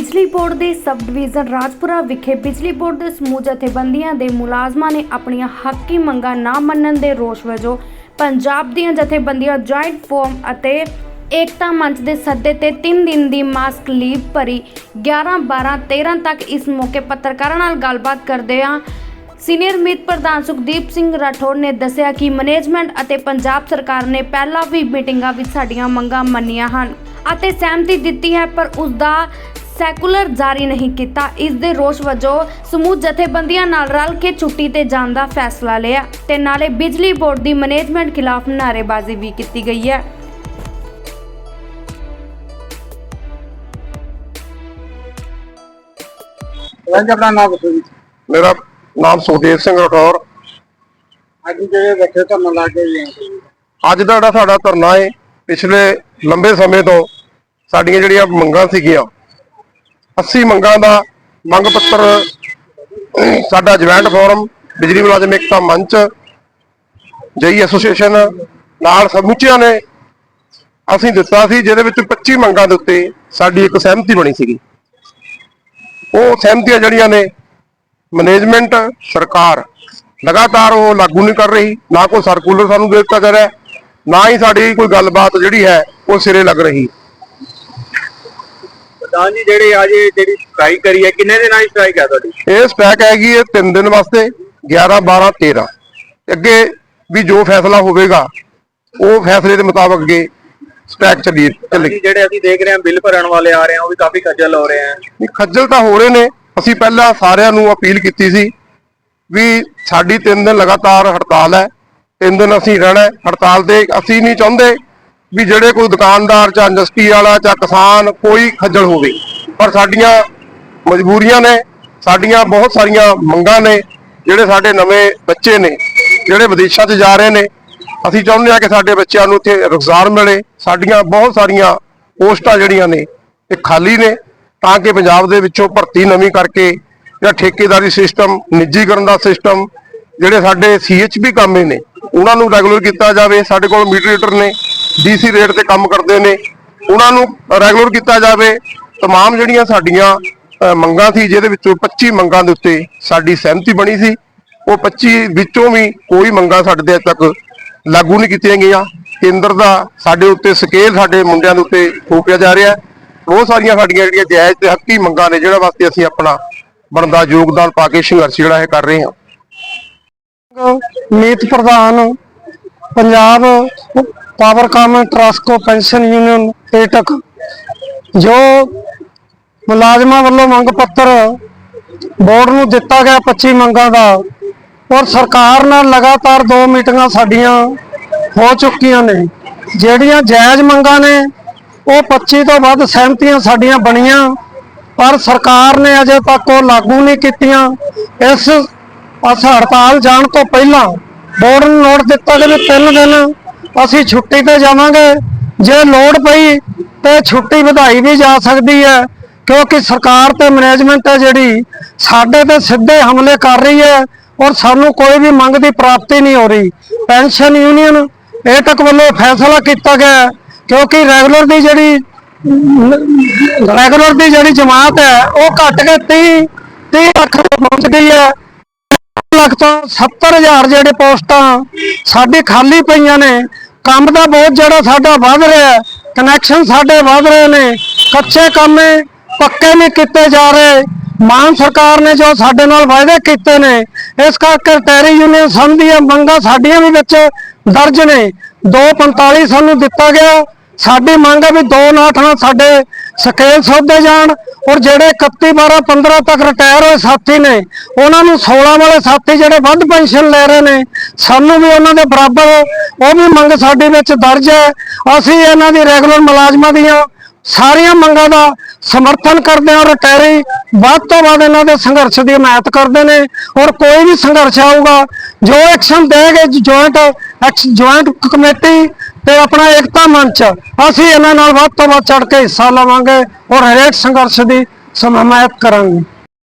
ਬਿਜਲੀ ਬੋਰਡ ਦੇ sub division Rajpura ਵਿਖੇ ਬਿਜਲੀ ਬੋਰਡ ਦੇ ਸਮੂਹ ਜਥੇਬੰਦੀਆਂ ਦੇ ਮੁਲਾਜ਼ਮਾਂ ਨੇ ਆਪਣੀਆਂ ਹੱਕੀ ਮੰਗਾਂ ਨਾ ਮੰਨਣ ਦੇ ਰੋਸ ਵਜੋਂ ਪੰਜਾਬ ਦੀਆਂ ਜਥੇਬੰਦੀਆਂ ਜੁਆਇੰਟ ਫੋਰਮ ਅਤੇ ਏਕਤਾ ਮੰਚ ਦੇ ਸੱਦੇ ਤੇ 3 ਦਿਨ ਦੀ ਮਾਸਕ ਲੀਵ ਭਰੀ 11 12 13 ਤੱਕ ਇਸ ਮੌਕੇ ਪੱਤਰਕਾਰਾਂ ਨਾਲ ਗੱਲਬਾਤ ਕਰਦਿਆਂ ਸੀਨੀਅਰ ਮੀਤ ਪ੍ਰਧਾਨ ਸੁਖਦੀਪ ਸਿੰਘ ਰਾਠੌਰ ਨੇ ਦੱਸਿਆ ਕਿ ਮੈਨੇਜਮੈਂਟ ਅਤੇ ਪੰਜਾਬ ਸਰਕਾਰ ਨੇ ਪਹਿਲਾਂ ਵੀ ਮੀਟਿੰਗਾਂ ਵਿੱਚ ਸਾਡੀਆਂ ਮੰਗਾਂ ਮੰਨੀਆਂ ਹਨ ਅਤੇ ਸਹਿਮਤੀ ਦਿੱਤੀ ਹੈ ਪਰ ਉਸ ਦਾ ਸੈਕੂਲਰ ਜਾਰੀ ਨਹੀਂ ਕੀਤਾ। ਇਸ ਦੇ ਰੋਸ ਵਜੋਂ ਸਮੂਹ ਜਥੇਬੰਦੀਆਂ ਨਾਲ ਰਲ ਕੇ ਛੁੱਟੀ ਤੇ ਜਾਣ ਦਾ ਫੈਸਲਾ ਲਿਆ ਤੇ ਨਾਲੇ ਬਿਜਲੀ ਬੋਰਡ ਦੀ ਮੈਨੇਜਮੈਂਟ ਖਿਲਾਫ ਨਾਅਰੇਬਾਜ਼ੀ ਵੀ ਕੀਤੀ ਗਈ ਹੈ। ਰੰਜ ਆਪਣਾ ਨਾਮ ਦੱਸੋ ਜੀ। ਮੇਰਾ ਨਾਮ ਸੁਖਦੇਵ ਸਿੰਘ ਰਠੌਰ। ਅੱਜ ਜਿਹੜੇ ਬੈਠੇ ਤੁਹਾਨੂੰ ਲਾ ਕੇ ਜੀ ਅੱਜ ਦਾ ਜਿਹੜਾ ਸਾਡਾ ਧਰਨਾ ਹੈ ਪਿਛਲੇ ਲੰਬੇ ਸਮੇਂ ਤੋਂ ਸਾਡੀਆਂ ਜਿਹੜੀਆਂ ਮੰਗਾਂ ਸੀਗੀਆਂ 80 ਮੰਗਾਂ ਦਾ ਮੰਗ ਪੱਤਰ, ਸਾਡਾ ਜੁਆਇੰਟ ਫੋਰਮ, ਬਿਜਲੀ ਮੁਲਾਜ਼ਮ ਏਕਤਾ ਮੰਚ, ਜਈ ਐਸੋਸੀਏਸ਼ਨ ਨਾਲ ਸਮੁੱਚਿਆਂ ਨੇ ਅਸੀਂ ਦਿੱਤਾ ਸੀ, ਜਿਹਦੇ ਵਿੱਚ 25 ਮੰਗਾਂ ਦੇ ਉੱਤੇ ਸਾਡੀ ਇੱਕ ਸਹਿਮਤੀ ਬਣੀ ਸੀਗੀ। ਉਹ ਸਹਿਮਤੀਆਂ ਜਿਹੜੀਆਂ ਨੇ, ਮੈਨੇਜਮੈਂਟ, ਸਰਕਾਰ ਲਗਾਤਾਰ ਉਹ ਲਾਗੂ ਨਹੀਂ ਕਰ ਰਹੀ, ਨਾ ਕੋਈ ਸਰਕੂਲਰ ਸਾਨੂੰ ਦੇ ਦਿੱਤਾ ਜਾ ਰਿਹਾ, ਨਾ ਹੀ ਸਾਡੀ ਕੋਈ ਗੱਲਬਾਤ ਜਿਹੜੀ ਹੈ, ਉਹ ਸਿਰੇ ਲੱਗ ਰਹੀ। ਪ੍ਰਧਾਨ ਜੀ ਜਿਹੜੇ ਅੱਜ ਜਿਹੜੀ ਸਟ੍ਰਾਈਕ ਕਰੀ ਹੈ ਕਿੰਨੇ ਦਿਨਾਂ ਦੀ ਸਟ੍ਰਾਈਕ ਹੈ ਤੁਹਾਡੀ? ਇਹ ਸਪੈਕ ਹੈਗੀ ਹੈ 3 ਦਿਨ ਵਾਸਤੇ 11 12 13 ਤੇ ਅੱਗੇ ਵੀ ਜੋ ਫੈਸਲਾ ਹੋਵੇਗਾ ਉਹ ਫੈਸਲੇ ਦੇ ਮੁਤਾਬਕ ਅੱਗੇ ਸਪੈਕ ਚੱਲੀ ਚੱਲੇਗੀ ਜਿਹੜੇ ਅਸੀਂ ਦੇਖ ਰਹੇ ਹਾਂ ਬਿੱਲ ਭਰਨ ਵਾਲੇ ਆ ਰਹੇ ਆ ਉਹ ਵੀ ਕਾਫੀ ਖੱਜਲ ਹੋ ਰਹੇ ਆ ਨਹੀਂ, ਖੱਜਲ ਤਾਂ ਹੋ ਰਹੇ ਨੇ। ਅਸੀਂ ਪਹਿਲਾਂ ਸਾਰਿਆਂ ਨੂੰ ਅਪੀਲ ਕੀਤੀ ਸੀ ਵੀ ਸਾਡੀ 3 ਦਿਨ ਲਗਾਤਾਰ ਹੜਤਾਲ ਹੈ 3 ਦਿਨ ਅਸੀਂ ਰਹਿਣਾ। ਹੜਤਾਲ ਤੇ ਅਸੀਂ ਨਹੀਂ ਚਾਹੁੰਦੇ ਵੀ ਜਿਹੜੇ ਕੋਈ ਦੁਕਾਨਦਾਰ ਜਾਂ ਇੰਡਸਟਰੀ ਵਾਲਾ ਜਾਂ ਕਿਸਾਨ ਕੋਈ ਖੱਜਲ ਹੋਵੇ, ਪਰ ਸਾਡੀਆਂ ਮਜਬੂਰੀਆਂ ਨੇ, ਸਾਡੀਆਂ ਬਹੁਤ ਸਾਰੀਆਂ ਮੰਗਾਂ ਨੇ, ਜਿਹੜੇ ਸਾਡੇ ਨਵੇਂ ਬੱਚੇ ਨੇ, ਜਿਹੜੇ ਵਿਦੇਸ਼ਾਂ 'ਚ ਜਾ ਰਹੇ ਨੇ, ਅਸੀਂ ਚਾਹੁੰਦੇ ਹਾਂ ਕਿ ਸਾਡੇ ਬੱਚਿਆਂ ਨੂੰ ਇੱਥੇ ਰੁਜ਼ਗਾਰ ਮਿਲੇ, ਸਾਡੀਆਂ ਬਹੁਤ ਸਾਰੀਆਂ ਪੋਸਟਾਂ ਜਿਹੜੀਆਂ ਨੇ, ਇਹ ਖਾਲੀ ਨੇ, ਤਾਂ ਕਿ ਪੰਜਾਬ ਦੇ ਵਿੱਚੋਂ ਭਰਤੀ ਨਵੀਂ ਕਰਕੇ ਜਿਹੜਾ ਠੇਕੇਦਾਰੀ ਸਿਸਟਮ, ਨਿੱਜੀਕਰਨ ਦਾ ਸਿਸਟਮ, ਜਿਹੜੇ ਸਾਡੇ ਸੀਐਚਪੀ ਕਾਮੇ ਨੇ, ਉਹਨਾਂ ਨੂੰ ਰੈਗੂਲਰ ਕੀਤਾ ਜਾਵੇ, ਸਾਡੇ ਕੋਲ ਮੀਟਰੇਟਰ ਨੇ ਡੀਸੀ ਰੇਟ ਤੇ ਕੰਮ ਕਰਦੇ ਨੇ ਉਹਨਾਂ ਨੂੰ ਰੈਗੂਲਰ ਕੀਤਾ ਜਾਵੇ तमाम ਜਿਹੜੀਆਂ ਸਾਡੀਆਂ ਅ, ਮੰਗਾਂ ਸੀ ਜਿਹਦੇ ਵਿੱਚੋਂ 25 ਮੰਗਾਂ ਦੇ ਉੱਤੇ ਸਾਡੀ ਸਹਿਮਤੀ ਬਣੀ ਸੀ ਉਹ 25 ਵਿੱਚੋਂ ਵੀ ਕੋਈ ਮੰਗਾਂ ਸਾਡੇ ਦੇ ਅਜੇ ਤੱਕ ਲਾਗੂ ਨਹੀਂ ਕੀਤੀਆਂ ਗਈਆਂ ਕੇਂਦਰ ਦਾ ਸਾਡੇ ਉੱਤੇ ਸਕੇਲ ਸਾਡੇ ਮੁੰਡਿਆਂ ਦੇ ਉੱਤੇ ਥੋਪਿਆ ਜਾ ਰਿਹਾ ਹੈ ਬਹੁਤ ਸਾਰੀਆਂ ਸਾਡੀਆਂ ਜਿਹੜੀਆਂ ਜਾਇਜ਼ ਤੇ ਹੱਕੀ ਮੰਗਾਂ ਨੇ ਜਿਹੜਾ ਵਾਸਤੇ ਅਸੀਂ ਆਪਣਾ ਬਣਦਾ ਯੋਗਦਾਨ ਪਾ ਕੇ ਸੰਘਰਸ਼ ਜਿਹੜਾ ਇਹ ਕਰ ਰਹੇ ਹਾਂ ਮੀਤ ਪ੍ਰਧਾਨ ਪੰਜਾਬ ਪਾਵਰਕਾਮ ਟਰਸਕੋ, ਪੈਨਸ਼ਨ ਯੂਨੀਅਨ, ਏਟਕ, ਜੋ ਮੁਲਾਜ਼ਮਾਂ ਵੱਲੋਂ ਮੰਗ ਪੱਤਰ ਬੋਰਡ ਨੂੰ ਦਿੱਤਾ ਗਿਆ 25 ਮੰਗਾਂ ਦਾ ਔਰ ਸਰਕਾਰ ਨਾਲ ਲਗਾਤਾਰ ਦੋ ਮੀਟਿੰਗਾਂ ਸਾਡੀਆਂ ਹੋ ਚੁੱਕੀਆਂ ਨੇ। ਜਿਹੜੀਆਂ ਜਾਇਜ਼ ਮੰਗਾਂ ਨੇ, ਉਹ 25 ਤੋਂ ਵੱਧ ਸਹਿਮਤੀਆਂ ਸਾਡੀਆਂ ਬਣੀਆਂ, ਪਰ ਸਰਕਾਰ ਨੇ ਅਜੇ ਤੱਕ ਉਹ ਲਾਗੂ ਨਹੀਂ ਕੀਤੀਆਂ। ਇਸ ਅਸ ਹੜਤਾਲ ਜਾਣ ਤੋਂ ਪਹਿਲਾਂ ਬੋਰਡ ਨੂੰ ਨੋਟ ਦਿੱਤਾ ਕਿ ਤਿੰਨ ਦਿਨ ਅਸੀਂ ਛੁੱਟੀ ਤੇ ਜਾਵਾਂਗੇ। ਜੇ ਲੋੜ ਪਈ ਤੇ ਛੁੱਟੀ ਵਧਾਈ ਵੀ ਜਾ ਸਕਦੀ ਹੈ, ਕਿਉਂਕਿ ਸਰਕਾਰ ਤੇ ਮੈਨੇਜਮੈਂਟ ਹੈ ਜਿਹੜੀ, ਸਾਡੇ ਤੇ ਸਿੱਧੇ ਹਮਲੇ ਕਰ ਰਹੀ ਹੈ ਔਰ ਸਾਨੂੰ ਕੋਈ ਵੀ ਮੰਗ ਦੀ ਪ੍ਰਾਪਤੀ ਨਹੀਂ ਹੋ ਰਹੀ। ਪੈਨਸ਼ਨ ਯੂਨੀਅਨ ਇਹ ਤੱਕ ਵੱਲੋਂ ਫੈਸਲਾ ਕੀਤਾ ਗਿਆ ਕਿਉਂਕਿ ਰੈਗੂਲਰ ਦੀ ਜਿਹੜੀ ਰੈਗੂਲਰ ਦੀ ਜਿਹੜੀ ਜਮਾਤ ਹੈ, ਉਹ ਘੱਟ ਕੇ 30 30 ਲੱਖ ਪਹੁੰਚ ਗਈ ਹੈ। ਲੱਖ ਤੋਂ 70000 ਜਿਹੜੇ ਪੋਸਟਾਂ ਸਾਡੇ ਖਾਲੀ ਪਈਆਂ ਨੇ ਕੰਮ ਦਾ ਬਹੁਤ ਜਿਹੜਾ ਸਾਡਾ ਵੱਧ ਰਿਹਾ ਕਨੈਕਸ਼ਨ ਸਾਡੇ ਵੱਧ ਰਹੇ ਨੇ, ਕੱਚੇ ਕੰਮੇ ਪੱਕੇ ਨਹੀਂ ਕੀਤੇ ਜਾ ਰਹੇ। ਮਾਨ ਸਰਕਾਰ ਨੇ ਜੋ ਸਾਡੇ ਨਾਲ ਵਾਅਦੇ ਕੀਤੇ ਨੇ, ਇਸ ਕਰਕੇ ਟੈਰੀ ਯੂਨੀਅਨ ਸੰਧੀਆਂ ਮੰਗਾਂ ਸਾਡੀਆਂ ਵੀ ਵਿੱਚ ਦਰਜ ਨੇ। 245 ਸਾਨੂੰ ਦਿੱਤਾ ਗਿਆ ਸਾਡੀ ਮੰਗ ਹੈ ਵੀ ਦੋ ਨਾਠ ਨਾਲ ਸਾਡੇ ਸਕੇਲ ਸੌਦੇ ਜਾਣ ਔਰ ਜਿਹੜੇ 31 12 15 ਤੱਕ ਰਿਟਾਇਰ ਹੋਏ ਸਾਥੀ ਨੇ, ਉਹਨਾਂ ਨੂੰ 16 ਵਾਲੇ ਸਾਥੀ ਜਿਹੜੇ ਵੱਧ ਪੈਨਸ਼ਨ ਲੈ ਰਹੇ ਨੇ, ਸਾਨੂੰ ਵੀ ਉਹਨਾਂ ਦੇ ਬਰਾਬਰ ਉਹ ਵੀ ਮੰਗ ਸਾਡੇ ਵਿੱਚ ਦਰਜ ਹੈ। ਅਸੀਂ ਇਹਨਾਂ ਦੀ ਰੈਗੂਲਰ ਮੁਲਾਜ਼ਮਾਂ ਦੀਆਂ ਸਾਰੀਆਂ ਮੰਗਾਂ ਦਾ ਸਮਰਥਨ ਕਰਦੇ ਹਾਂ ਰਿਟਾਇਰੀ ਵੱਧ ਤੋਂ ਵੱਧ ਇਹਨਾਂ ਦੇ ਸੰਘਰਸ਼ ਦੀ ਹਮਾਇਤ ਕਰਦੇ ਨੇ ਔਰ ਕੋਈ ਵੀ ਸੰਘਰਸ਼ ਆਊਗਾ, ਜੋ ਐਕਸ਼ਨ ਦੇਗੇ ਜੁਆਇੰਟ ਜੁਆਇੰਟ ਕਮੇਟੀ ਤੇ ਆਪਣਾ ਏਕਤਾ ਮੰਚ, ਅਸੀਂ ਇਹਨਾਂ ਨਾਲ ਵੱਧ ਤੋਂ ਵੱਧ ਚੜ ਕੇ ਹਿੱਸਾ ਲਵਾਂਗੇ ਔਰ ਹਰੇਕ ਸੰਘਰਸ਼ ਦੀ ਸਮ- ਕਰਾਂਗੇ।